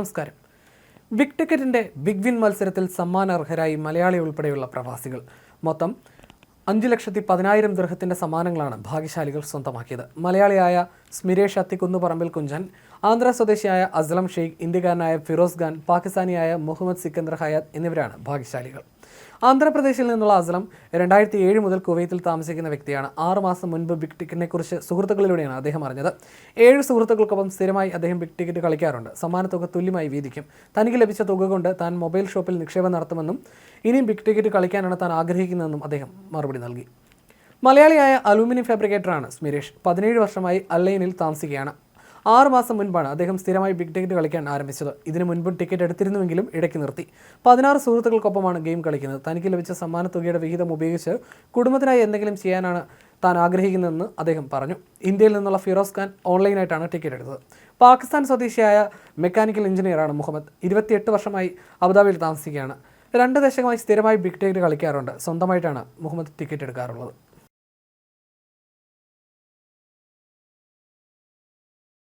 നമസ്കാരം. Big ടിക്കറ്റിന്റെ big win മത്സരത്തിൽ സമ്മാനാർഹരായി മലയാളി ഉൾപ്പെടെയുള്ള പ്രവാസികൾ. മൊത്തം അഞ്ച് ലക്ഷത്തി പതിനായിരം ദൃഹത്തിന്റെ സമ്മാനങ്ങളാണ് ഭാഗ്യശാലികൾ സ്വന്തമാക്കിയത്. മലയാളിയായ സ്മിരേഷ് അത്തിക്കുന്ന് പറമ്പിൽ കുഞ്ചൻ ആന്ധ്ര സ്വദേശിയായ അസ്ലം ഷെയ്ഖ് ഇന്ത്യക്കാരനായ ഫിറോസ് ഖാൻ പാകിസ്ഥാനിയായ മുഹമ്മദ് സിക്കന്ദർ ഹയാത്ത് എന്നിവരാണ് ഭാഗ്യശാലികൾ. ആന്ധ്രാപ്രദേശിൽ നിന്നുള്ള അസ്ലം രണ്ടായിരത്തി ഏഴ് മുതൽ കുവൈത്തിൽ താമസിക്കുന്ന വ്യക്തിയാണ്. ആറ് മാസം മുൻപ് ബിഗ് ടിക്കറ്റിനെക്കുറിച്ച് സുഹൃത്തുക്കളിലൂടെയാണ് അദ്ദേഹം അറിഞ്ഞത്. ഏഴ് സുഹൃത്തുക്കൾക്കൊപ്പം സ്ഥിരമായി അദ്ദേഹം ബിഗ് ടിക്കറ്റ് കളിക്കാറുണ്ട്. സമ്മാനത്തുക തുല്യമായി വീതിക്കും. തനിക്ക് ലഭിച്ച തുക കൊണ്ട് താൻ മൊബൈൽ ഷോപ്പിൽ നിക്ഷേപം നടത്തുമെന്നും ഇനിയും ബിഗ് ടിക്കറ്റ് കളിക്കാനാണ് താൻ ആഗ്രഹിക്കുന്നതെന്നും അദ്ദേഹം മറുപടി നൽകി. മലയാളിയായ അലൂമിനിയം ഫാബ്രിക്കേറ്ററാണ് സ്മിരേഷ് പതിനേഴ് വർഷമായി അല്ലൈനിൽ താമസിക്കുകയാണ്. ആറ് മാസം മുൻപാണ് അദ്ദേഹം സ്ഥിരമായി ബിഗ് ടിക്കറ്റ് കളിക്കാൻ ആരംഭിച്ചത്. ഇതിനു മുൻപും ടിക്കറ്റ് എടുത്തിരുന്നുവെങ്കിലും ഇടയ്ക്ക് നിർത്തി. പതിനാറ് സുഹൃത്തുക്കൾക്കൊപ്പമാണ് ഗെയിം കളിക്കുന്നത്. തനിക്ക് ലഭിച്ച സമ്മാന തുകയുടെ വിഹിതം ഉപയോഗിച്ച് കുടുംബത്തിനായി എന്തെങ്കിലും ചെയ്യാനാണ് താൻ ആഗ്രഹിക്കുന്നതെന്ന് അദ്ദേഹം പറഞ്ഞു. ഇന്ത്യയിൽ നിന്നുള്ള ഫിറോസ് ഖാൻ ഓൺലൈനായിട്ടാണ് ടിക്കറ്റ് എടുത്തത്. പാകിസ്ഥാൻ സ്വദേശിയായ മെക്കാനിക്കൽ എഞ്ചിനീയറാണ് മുഹമ്മദ്. ഇരുപത്തിയെട്ട് വർഷമായി അബുദാബിയിൽ താമസിക്കുകയാണ്. രണ്ട് ദശകമായി സ്ഥിരമായി ബിഗ് ടിക്കറ്റ് കളിക്കാറുണ്ട്. സ്വന്തമായിട്ടാണ് മുഹമ്മദ് ടിക്കറ്റ് എടുക്കാറുള്ളത്.